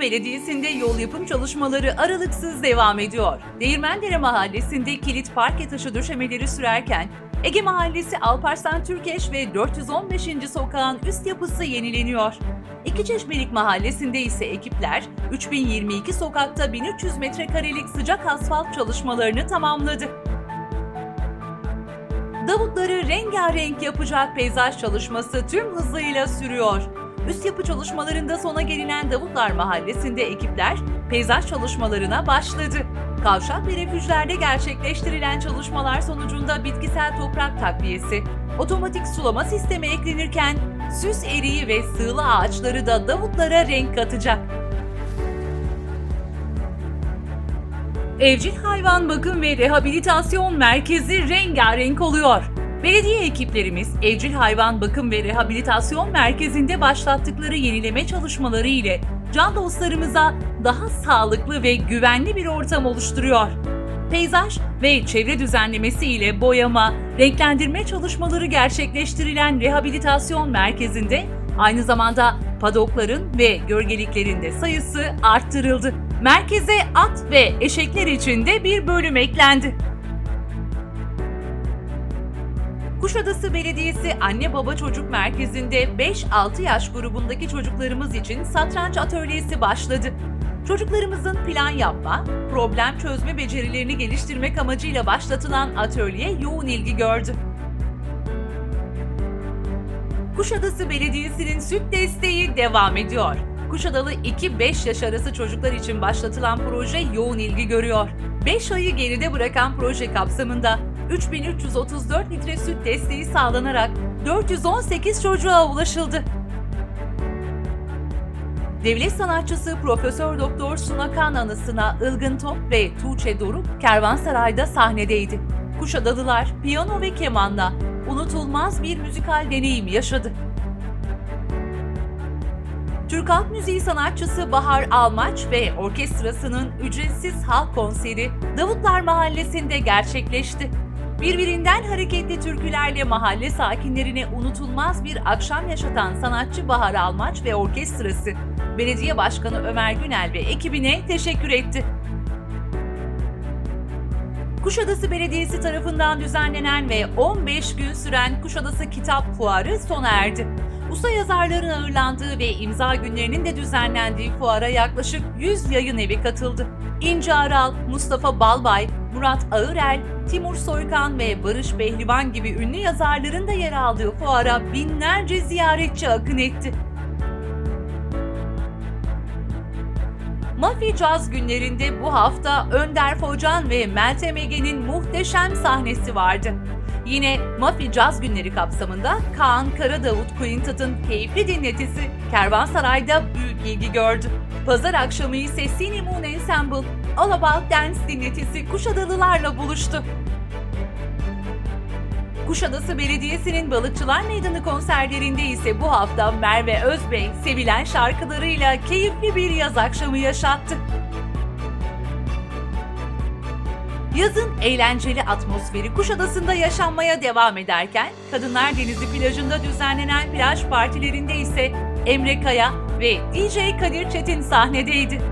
Belediyesi'nde yol yapım çalışmaları aralıksız devam ediyor. Değirmendere Mahallesi'nde kilit parke taşı döşemeleri sürerken Ege Mahallesi Alparslan Türkeş ve 415. sokağın üst yapısı yenileniyor. İkiçeşmelik Mahallesi'nde ise ekipler 3022 sokakta 1300 metrekarelik sıcak asfalt çalışmalarını tamamladı. Davutları rengarenk yapacak peyzaj çalışması tüm hızıyla sürüyor. Üst yapı çalışmalarında sona gelinen Davutlar Mahallesi'nde ekipler peyzaj çalışmalarına başladı. Kavşak ve refüjlerde gerçekleştirilen çalışmalar sonucunda bitkisel toprak takviyesi, otomatik sulama sistemi eklenirken süs eriği ve sığla ağaçları da Davutlara renk katacak. Evcil Hayvan Bakım ve Rehabilitasyon Merkezi rengarenk oluyor. Belediye ekiplerimiz Evcil Hayvan Bakım ve Rehabilitasyon Merkezi'nde başlattıkları yenileme çalışmaları ile can dostlarımıza daha sağlıklı ve güvenli bir ortam oluşturuyor. Peyzaj ve çevre düzenlemesi ile boyama, renklendirme çalışmaları gerçekleştirilen rehabilitasyon merkezinde aynı zamanda padokların ve gölgeliklerin de sayısı arttırıldı. Merkeze at ve eşekler için de bir bölüm eklendi. Kuşadası Belediyesi Anne Baba Çocuk Merkezi'nde 5-6 yaş grubundaki çocuklarımız için satranç atölyesi başladı. Çocuklarımızın plan yapma, problem çözme becerilerini geliştirmek amacıyla başlatılan atölye yoğun ilgi gördü. Kuşadası Belediyesi'nin süt desteği devam ediyor. Kuşadalı 2-5 yaş arası çocuklar için başlatılan proje yoğun ilgi görüyor. 5 ayı geride bırakan proje kapsamında 3334 litre süt desteği sağlanarak 418 çocuğa ulaşıldı. Devlet sanatçısı Profesör Doktor Sunakan anısına Ilgın Top ve Tuğçe Doruk Kervansaray'da sahnedeydi. Kuşadalılar piyano ve kemanla unutulmaz bir müzikal deneyim yaşadı. Türk Halk Müziği sanatçısı Bahar Almaç ve orkestrasının ücretsiz halk konseri Davutlar Mahallesi'nde gerçekleşti. Birbirinden hareketli türkülerle mahalle sakinlerine unutulmaz bir akşam yaşatan sanatçı Bahar Almaç ve orkestrası, Belediye Başkanı Ömer Günel ve ekibine teşekkür etti. Kuşadası Belediyesi tarafından düzenlenen ve 15 gün süren Kuşadası Kitap Fuarı sona erdi. Usta yazarların ağırlandığı ve imza günlerinin de düzenlendiği fuara yaklaşık 100 yayın evi katıldı. İnce Aral, Mustafa Balbay, Murat Ağırel, Timur Soykan ve Barış Behlivan gibi ünlü yazarların da yer aldığı fuara binlerce ziyaretçi akın etti. Mafi Caz günlerinde bu hafta Önder Focan ve Meltem Ege'nin muhteşem sahnesi vardı. Yine Mafi Caz günleri kapsamında Kaan Karadavut Quintet'ın keyifli dinletisi Kervansaray'da büyük ilgi gördü. Pazar akşamı ise Cinnamon Ensemble All About Dance dinletisi Kuşadalılarla buluştu. Kuşadası Belediyesi'nin Balıkçılar Meydanı konserlerinde ise bu hafta Merve Özbey sevilen şarkılarıyla keyifli bir yaz akşamı yaşattı. Yazın eğlenceli atmosferi Kuşadası'nda yaşanmaya devam ederken Kadınlar Denizi plajında düzenlenen plaj partilerinde ise Emre Kaya ve DJ Kadir Çetin sahnedeydi.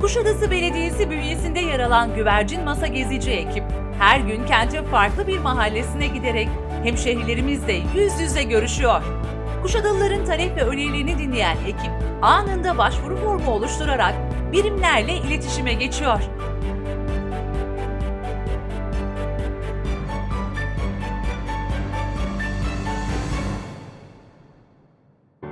Kuşadası Belediyesi bünyesinde yer alan Güvercin Masa Gezici ekip her gün kentin farklı bir mahallesine giderek hemşehrilerimizle yüz yüze görüşüyor. Kuşadalıların talep ve önerilerini dinleyen ekip anında başvuru formu oluşturarak birimlerle iletişime geçiyor.